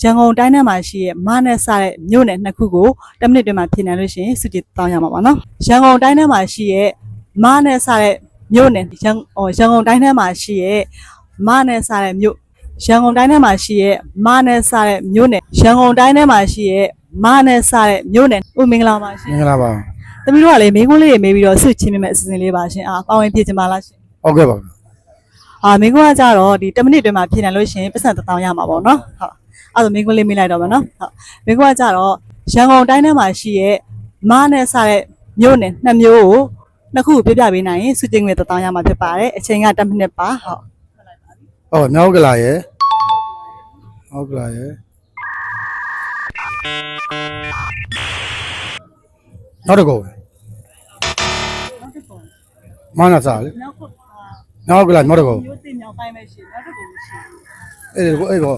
ရန်ကုန်တိုင်းထဲမှာရှိတဲ့မနဲ့စတဲ့မြို့နယ်နှစ်ခုကို10မိနစ်တွင်းမှာဖြည့်နိုင်လို့ရှိရင်စုကြည်တောင်းရမှာပါနော်ရန်ကုန်တိုင်းထဲမှာရှိတဲ့မနဲ့စတဲ့မြို့နယ်ရန်ဟောရန်ကုန်တိုင်းထဲမှာရှိတဲ့မနဲ့စတဲ့မြို့ရန်ကုန်တိုင်းထဲမှာရှိတဲ့မနဲ့စတဲ့မြို့နယ်ရန်ကုန်တိုင်းထဲမှာရှိတဲ့မနဲ့စတဲ့မြို့နယ်ဦးမင်္ဂလာပါရှင်မင်္ဂလာပါသမီးတို့ကလေမိန်းကလေးတွေမေးပြီးတော့ဆုချင်းမြတ်အစီအစဉ်လေးပါရှင်အာပါဝင်ဖြည့်ချင်ပါလားရှင်ဟုတ်ကဲ့ပါအာမိန်းကလေးကကြတော့ဒီ10မိနစ်တွင်းမှာဖြည့်နိုင်လို့ရှိရင်ပတ်စံတစ်တောင်းရမှာပေါ့နော်ဟုတ် အဲ့ဒါမိန်းကလေးမေးလိုက်တော့မယ်နော်ဟုတ်မိန်းကလေးကကြတော့ရန်ကုန်တိုင်းထဲမှာရှိရဲ့မနဲ့စတဲ့မြို့နယ်နှစ်မျိုးကိုနှစ်ခုကိုပြပြပေးနိုင်ရင်စုချင်းငွေတစ်တောင်းရမှာဖြစ်ပါတယ်အချိန်က10မိနစ်ပါဟုတ်ဟုတ်မြောက်ကလာရယ်မြောက်ကလာရယ်နောက်တစ်ခုမနစားလေနောက်ခုမြောက်ကလာနောက်တစ်ခုမျိုးတင်မြောက်ပိုင်းပဲရှိနောက်တစ်ခုရှိအဲ့ဒီအဲ့ကော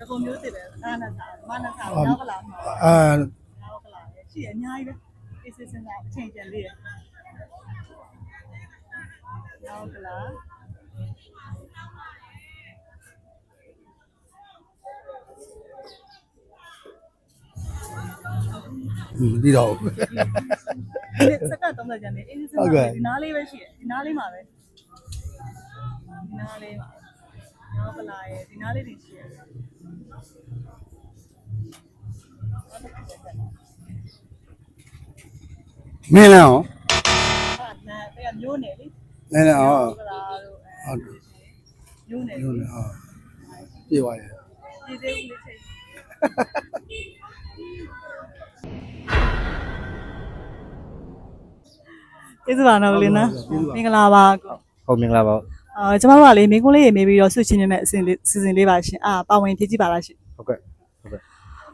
တကုံမျိုးတင်ပဲနာနာစာမနာစာနောက်ကလာမှာအာနောက်ကလာရှိအများကြီးပဲအေးစစ်စစ်ကအချိန်ကျန်လေးရနောက်ကလာမပြီးတော့ဒီစက္ကန့်30ကျန်နေအေးစစ်စစ်ဟုတ်ကဲ့ဒီနားလေးပဲရှိတယ်ဒီနားလေးမှာပဲဒီနားလေးမှာ နောက်ကလာရဲ့ဒီနားလေးတွေရှိတယ်မင်းလည်းဟောအဲ့ဒါတဲ့မျိုးနယ်လေနည်းနည်းဟောနောက်ကလာတို့ဟုတ်မျိုးနယ်လို့လည်းဟောပြေးသွားရယ်ဒီသေးဦးလေးချိန်ကျေးဇူးပါနော်ဦးလေးနော်မင်္ဂလာပါကိုဟုတ်မင်္ဂလာပါ အာကျမတို့ကလေမိန်းကလေးရေမေးပြီးတော့ဆွချင်းနေမဲ့အစဉ်လေးစီစဉ်လေးပါရှင်အာပါဝင်ဖြည့်ကြည့်ပါလားရှင် ဟုတ်ကဲ့ဟုတ်ကဲ့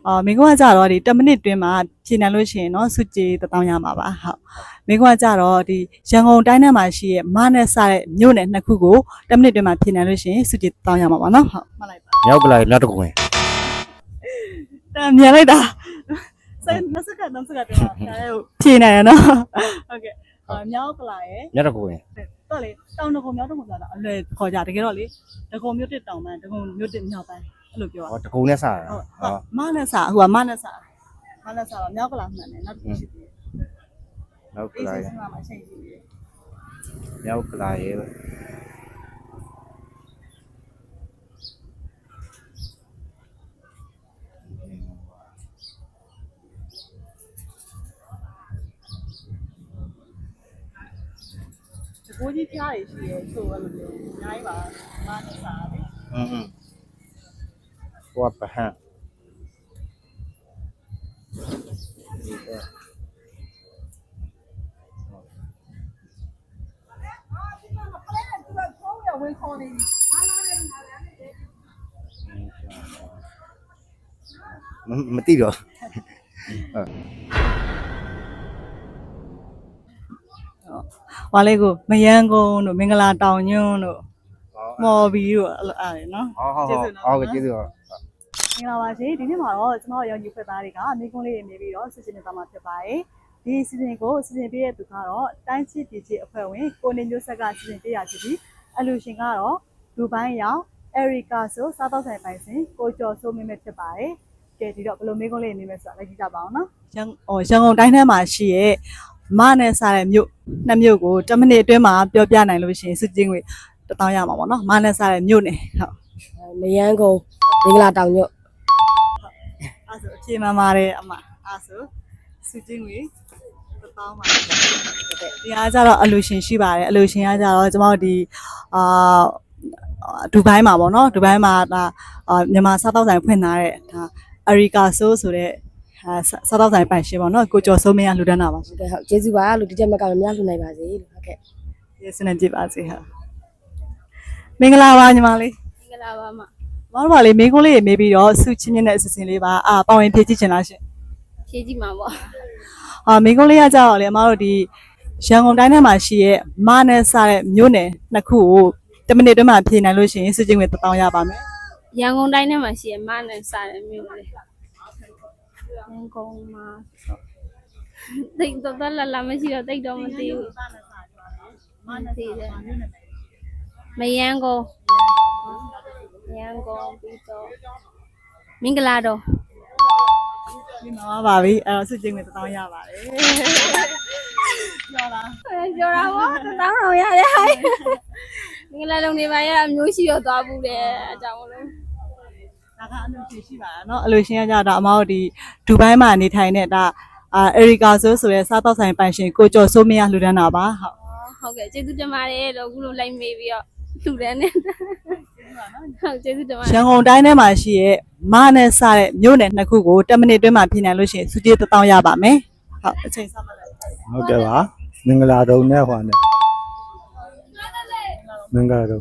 အာမိန်းကကကြတော့ဒီ10မိနစ်တွင်းမှာဖြည့်နိုင်လို့ရှိရင်เนาะစုကြည်တစ်တောင်းရမှာပါဟုတ်မိန်းကကကြတော့ဒီရန်ကုန်တိုင်းထဲမှာရှိရဲ့မနဲ့စတဲ့မြို့နယ်နှစ်ခုကို10မိနစ်တွင်းမှာဖြည့်နိုင်လို့ရှိရင်စုကြည်တစ်တောင်းရမှာပါเนาะဟုတ်မှတ်လိုက်ပါ မြောက်ကလာမြောက်တစ်ခုဝင် တမ်းမြန်လိုက်တာစိတ်မစကတော့စကတော့ဒါလည်းဖြည့်နိုင်ရနော်ဟုတ်ကဲ့ အာမြောက်ကလာရဲ့မြောက်တစ်ခုဝင်တော့လေတောင်တကုံမြောက်တကုံဆိုတာအလွယ်ခေါ်ကြတကယ်တော့လေတကုံမြို့တစ်တောင်ပန်းတကုံမြို့တစ်မြောက်ပန်းအဲ့လိုပြောဟောတကုံနဲ့စားတာဟုတ်ဟောမနဲ့စာဟိုကမနဲ့စာမနဲ့စာတော့မြောက်ကလာမှန်တယ်နောက်တစ်ခုရှိသေးတယ်မြောက်ကအေးလာစိရစမှာချိန်ကြည့်တယ်မြောက်ကလာရဒီ ကိုကြီးပြားတွေရှိရဲ့ဆိုအဲ့လိုမျိုးအများကြီးပါမနဲ့စာလေอืมဟောပဟန်ဝင်ခေါ်နေပြီမမသိတော့ ဟွာလေးကိုမယန်းကုန်းတို့မင်္ဂလာတောင်ညွန်းတို့မော်ဘီတို့အဲ့လိုအားရနော်ဟောဟောဟောဟုတ်ကဲ့ကျေးဇူးပါမင်္ဂလာပါရှင်ဒီနေ့မှာတော့ကျွန်တော်ရောင်ကြီးဖွက်သားတွေကမိကွန်းလေးတွေနေပြီးတော့စီစဉ်နေတာမှာဖြစ်ပါတယ်ဒီစီစဉ်ကိုစီစဉ်ပေးတဲ့သူကတော့တိုင်းချစ်ပြည်ချစ်အဖွဲ့ဝင်ကိုနေမျိုးဆက်ကစီစဉ်ပေးရဖြစ်ပြီးအလူရှင်ကတော့ဒူဘိုင်းရောက်အရီကာဆိုစားတော့ဆိုင်ပိုင်စဉ်ကိုကျော်စိုးမင်းပဲဖြစ်ပါတယ်ကဲဒီတော့ဘယ်လိုမိကွန်းလေးနေမလဲဆိုတာလည်းကြည့်ကြပါအောင်နော်ရန်ဟောရန်ကုန်တိုင်းထဲမှာရှိရဲ့ မနဲ့စားတဲ့မြို့နှစ်မြို့ကို10မိနစ်အတွင်းမှာပြောပြနိုင်လို့ရှိရင်စုကြည့်ငွေတစ်တောင်းရမှာပေါ့နော်မနဲ့စားတဲ့မြို့နယ်ဟုတ်မယန်းကုန်းမင်္ဂလာတောင်ညွတ်အဲ့ဆိုအပြေမှန်ပါတယ်အမအဲ့ဆိုစုချင်းငွေတစ်ပေါင်းပါဒီအားကြတော့အလူရှင်ရှိပါတယ်အလူရှင်ကကြတော့ကျွန်တော်တို့ဒီအာဒူဘိုင်းမှာပေါ့နော်ဒူဘိုင်းမှာဒါအာမြန်မာစားတောက်ဆိုင်ဖွင့်ထားတဲ့ဒါအရီကာဆိုဆိုတဲ့အာ စားတောက်ဆိုင်ပိုင်ရှင်ပေါ့နော်ကိုကျော်စိုးမင်းကလှူဒန်းတာပါဟုတ်ကဲ့ဟုတ်ကျေးဇူးပါလို့ဒီချက်မကမများလှူနိုင်ပါစေလို့ဟုတ်ကဲ့ကျေးဇူးနဲ့ကြည့်ပါစေဟာမင်္ဂလာပါညီမလေးမင်္ဂလာပါမမတော်ပါလေးမင်းကုန်းလေးမေးပြီးတော့စုချင်းချင်းတဲ့အစီအစဉ်လေးပါအာပါဝင်ဖြည့်ကြည့်ချင်လားရှင်ဖြည့်ကြည့်မှာပေါ့အာမိန်းကုန်းလေးကကြောက်လေအမတို့ဒီရန်ကုန်တိုင်းထဲမှာရှိရဲ့မနဲ့စတဲ့မြို့နယ်နှစ်ခုကို10မိနစ်အတွင်းမှာဖြေနိုင်လို့ရှိရင်စစ်ချင်းဝင်1000ရပါမယ်ရန်ကုန်တိုင်းထဲမှာရှိရမနဲ့စားတဲ့မြို့လေ ရန်ကုန်မှာတိတ်တော့တော့လာလာမရှိတော့တိတ်တော့မသိဘူးမသိတယ်မယန်းကုန်မယန်းကုန်ပြီးတော့မင်္ဂလာတော့ဒီမှာပါပြီအဲ့တော့စစ်ချင်းတွေတောင်းရပါတယ်ပြောလားပြောတာပေါ့တောင်းတော်ရတယ်ဟဲ့မင်္ဂလာလုံးနေပါရအမျိုးရှိရောသွားဘူးတယ်အကြောင်းလို့ ဒါကအလူရှင်ရှိပါလားเนาะအလူရှင်ကကြတော့အမတို့ဒီဒူဘိုင်းမှာနေထိုင်တဲ့ဒါအာအရီကာဆိုဆိုရဲစားတော့ဆိုင်ပိုင်ရှင်ကိုကျော်စိုးမင်းကလှူဒန်းတာပါဟုတ် ဟုတ်ကဲ့ကျေးဇူးတင်ပါတယ်လို့အခုလိုလိုက်မေးပြီးတော့လူတန်းနဲ့ဟုတ်ကျေးဇူးတင်ပါတ ရ ယ် န်ကုန်တိုင်းထဲမှာရှိရဲ့မနဲ့စတဲ့မြို့နယ်နှစ်ခုကို10မိနစ်တွင်းမှာပြင်နိုင်လို့ရှိရင်စုကြည်တောင်းရပါမယ်ဟုတ်အချိန်ဆက်မှတ်လိုက် ဟုတ်ကဲ့ပါမင်္ဂလာတုံနဲ့ဟွာနဲ့မင်္ဂလာတုံ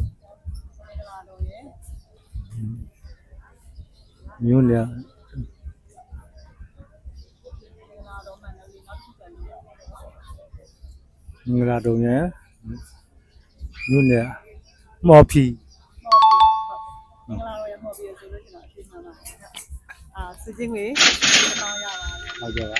မျိုးလေမင်္ဂလာတုံရဲ့မျိုးလေမော်ဖီမင်္ဂလာတော့ရမှော်ပြီးဆိုလို့ရှိရင်တော့အချိန်မှန်ပါအာစုကြည်ငွေတောင်းရပါမယ်ဟုတ်ကဲ့ပါ